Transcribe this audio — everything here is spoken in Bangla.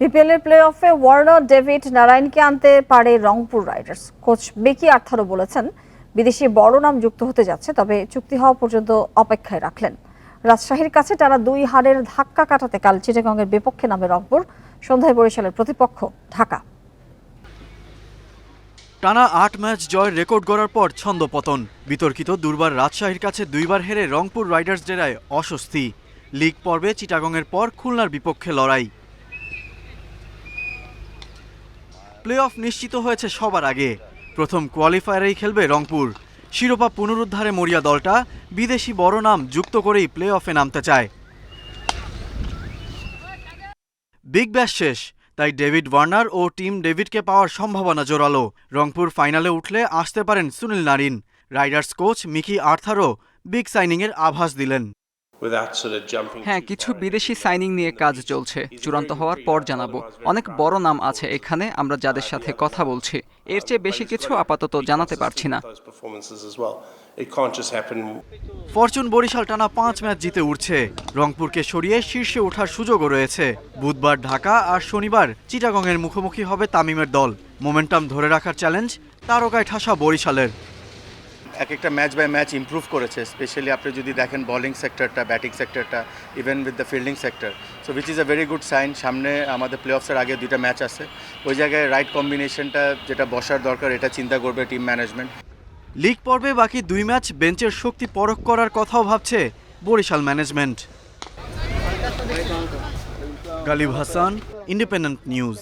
বিপিএল এর প্লে অফে ওয়ার্নার ডেভিড নারায়ণকে আনতে পারে রংপুর রাইডার্স কোচ বেকি আর্থারও বলেছেন, বিদেশি বড় নাম যুক্ত হতে যাচ্ছে, তবে চুক্তি হওয়া পর্যন্ত অপেক্ষায় রাখলেন। রাজশাহীর কাছে টানা দুই হারের ধাক্কা কাটাতে কাল চিটাগংয়ের বিপক্ষে নামে রংপুর। সন্ধ্যায় বরিশালের প্রতিপক্ষ ঢাকা। টানা আট ম্যাচ জয়ের রেকর্ড গড়ার পর ছন্দপতন বিতর্কিত দুর্বার রাজশাহীর কাছে দুইবার হেরে রংপুর রাইডার্স ডেরায় অস্বস্তি। লিগ পর্বে চিটাগংয়ের পর খুলনার বিপক্ষে লড়াই। প্লে অফ নিশ্চিত হয়েছে সবার আগে। প্রথম কোয়ালিফায়ারেই খেলবে রংপুর। শিরোপা পুনরুদ্ধারে মরিয়া দলটা, বিদেশি বড় নাম যুক্ত করেই প্লে অফে নামতে চায়। বিগ ব্যাশ শেষ, তাই ডেভিড ওয়ার্নার ও টিম ডেভিডকে পাওয়ার সম্ভাবনা জোরালো। রংপুর ফাইনালে উঠলে আসতে পারেন Sunil Narine. Riders coach Mickey আর্থারও big সাইনিংয়ের আভাস দিলেন। হ্যাঁ কিছু বিদেশি সাইনিং নিয়ে কাজ চলছে। চূড়ান্ত হওয়ার পর জানাব। অনেক বড় নাম আছে এখানে আমরা যাদের সাথে কথা বলছি। এর চেয়ে বেশি কিছু আপাতত জানাতে পারছি না। ফরচুন বরিশাল টানা পাঁচ ম্যাচ জিতে উঠছে। রংপুরকে সরিয়ে শীর্ষে ওঠার সুযোগও রয়েছে। বুধবার ঢাকা আর শনিবার চিটাগংয়ের মুখোমুখি হবে তামিমের দল। মোমেন্টাম ধরে রাখার চ্যালেঞ্জ তারকায় ঠাসা বরিশালের। এক একটা ম্যাচ বাই ম্যাচ ইমপ্রুভ করেছে স্পেশালি আপনি যদি দেখেন বলিং সেক্টরটা ব্যাটিং সেক্টরটা even with the fielding sector so which is a very good sign সামনে আমাদের প্লে অফসের আগে দুইটা ম্যাচ আছে। ওই জায়গায় রাইট কম্বিনেশনটা যেটা বসার দরকার, এটা চিন্তা করবে টিম ম্যানেজমেন্ট লিগ পর্বে বাকি দুই ম্যাচ বেঞ্চের শক্তি পরখ করার কথাও ভাবছে Barishal management Galib Hasan Independent News